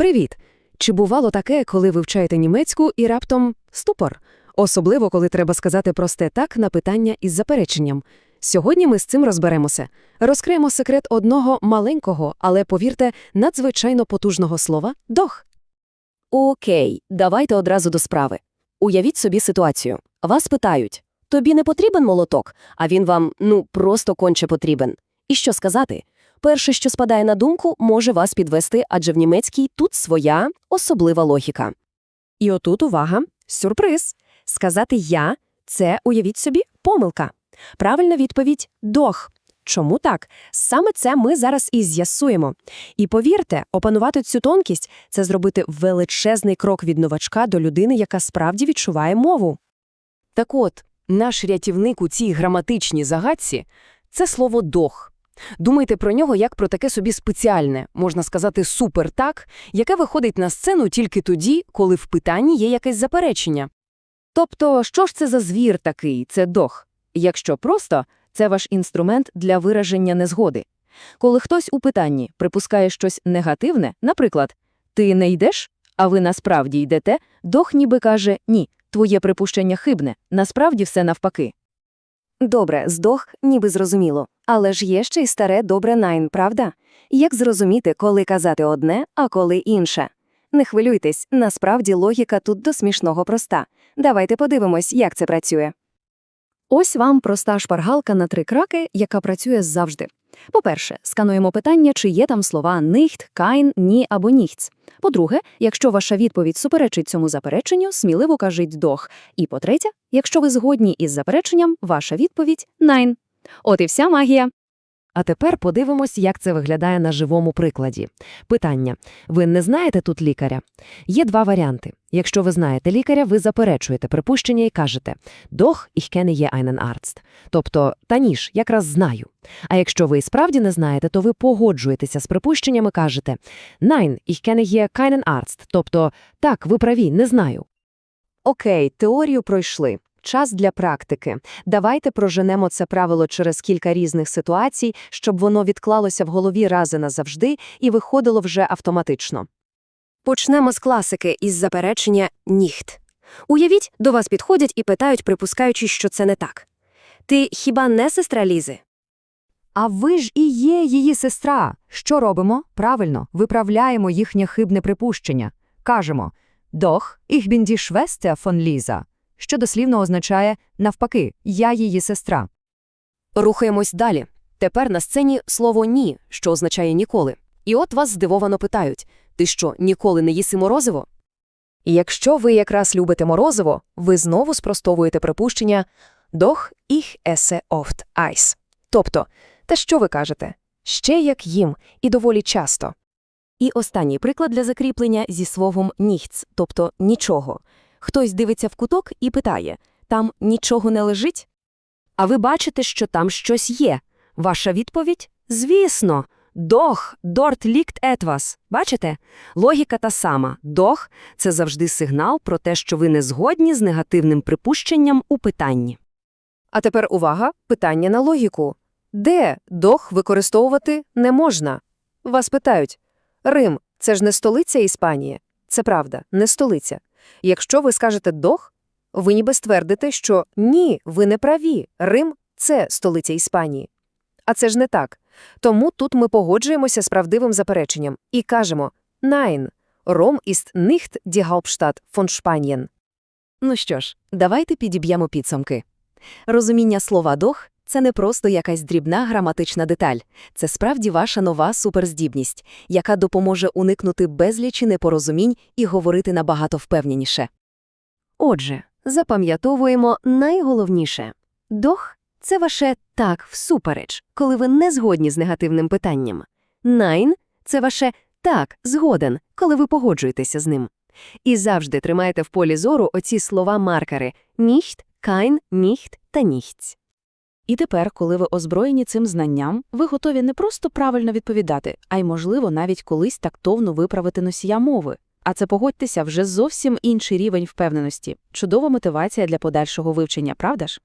Привіт! Чи бувало таке, коли ви вчаєте німецьку і раптом ступор? Особливо, коли треба сказати просте так на питання із запереченням. Сьогодні ми з цим розберемося. Розкриємо секрет одного маленького, але, повірте, надзвичайно потужного слова «дох». Окей, давайте одразу до справи. Уявіть собі ситуацію. Вас питають, тобі не потрібен молоток, а він вам, ну, просто конче потрібен. І що сказати? Перше, що спадає на думку, може вас підвести, адже в німецькій тут своя особлива логіка. І отут увага, сюрприз. Сказати «я» – це, уявіть собі, помилка. Правильна відповідь – «дох». Чому так? Саме це ми зараз і з'ясуємо. І повірте, опанувати цю тонкість – це зробити величезний крок від новачка до людини, яка справді відчуває мову. Так от, наш рятівник у цій граматичній загадці – це слово «дох». Думайте про нього як про таке собі спеціальне, можна сказати, супер-так, яке виходить на сцену тільки тоді, коли в питанні є якесь заперечення. Тобто, що ж це за звір такий, це дох? Якщо просто, це ваш інструмент для вираження незгоди. Коли хтось у питанні припускає щось негативне, наприклад, «ти не йдеш?», а ви насправді йдете, дох ніби каже «ні, твоє припущення хибне, насправді все навпаки». Добре, здох, ніби зрозуміло. Але ж є ще й старе добре найн, правда? Як зрозуміти, коли казати одне, а коли інше? Не хвилюйтесь, насправді логіка тут до смішного проста. Давайте подивимось, як це працює. Ось вам проста шпаргалка на три краки, яка працює завжди. По-перше, скануємо питання, чи є там слова нихт, кайн, «ні» або «nichts». По-друге, якщо ваша відповідь суперечить цьому запереченню, сміливо кажіть «дох». І по-третє, якщо ви згодні із запереченням, ваша відповідь найн. От і вся магія. А тепер подивимось, як це виглядає на живому прикладі. Питання. Ви не знаєте тут лікаря? Є два варіанти. Якщо ви знаєте лікаря, ви заперечуєте припущення і кажете «Doch, ich kenne je einen Arzt». Тобто «та ніж, якраз знаю». А якщо ви і справді не знаєте, то ви погоджуєтеся з припущенням і кажете «Nein, ich kenne je keinen Arzt». Тобто «так, ви праві, не знаю». Окей, теорію пройшли. Час для практики. Давайте проженемо це правило через кілька різних ситуацій, щоб воно відклалося в голові рази назавжди і виходило вже автоматично. Почнемо з класики із заперечення «ніхт». Уявіть, до вас підходять і питають, припускаючи, що це не так. Ти хіба не сестра Лізи? А ви ж і є її сестра. Що робимо? Правильно, виправляємо їхнє хибне припущення. Кажемо «Doch, ich bin die Schwester von Lisa», що дослівно означає «навпаки, я її сестра». Рухаємось далі. Тепер на сцені слово «ні», що означає «ніколи». І от вас здивовано питають «Ти що, ніколи не їси морозиво?» Якщо ви якраз любите морозиво, ви знову спростовуєте припущення «Doch ich esse oft Eis». Тобто, та що ви кажете? Ще як їм, і доволі часто. І останній приклад для закріплення зі словом «nichts», тобто «нічого». Хтось дивиться в куток і питає «Там нічого не лежить?» А ви бачите, що там щось є. Ваша відповідь? Звісно. Дох, дорт лікт етвас. Бачите? Логіка та сама. Дох – це завжди сигнал про те, що ви не згодні з негативним припущенням у питанні. А тепер увага, питання на логіку. Де дох використовувати не можна? Вас питають. Рим – це ж не столиця Іспанії. Це правда, не столиця. Якщо ви скажете «дох», ви ніби ствердите, що «ні, ви не праві, Рим – це столиця Іспанії». А це ж не так. Тому тут ми погоджуємося з правдивим запереченням і кажемо «Nein, Rom ist nicht die Hauptstadt von Spanien». Ну що ж, давайте підіб'ємо підсумки. Розуміння слова «дох» – це не просто якась дрібна граматична деталь. Це справді ваша нова суперздібність, яка допоможе уникнути безлічі непорозумінь і говорити набагато впевненіше. Отже, запам'ятовуємо найголовніше. Дох – це ваше «так» всупереч, коли ви не згодні з негативним питанням. Найн – це ваше «так» згоден, коли ви погоджуєтеся з ним. І завжди тримайте в полі зору оці слова-маркери «ніхт», «кайн», «ніхт» та «ніхць». І тепер, коли ви озброєні цим знанням, ви готові не просто правильно відповідати, а й, можливо, навіть колись тактовно виправити носія мови. А це погодьтеся вже зовсім інший рівень впевненості. Чудова мотивація для подальшого вивчення, правда ж?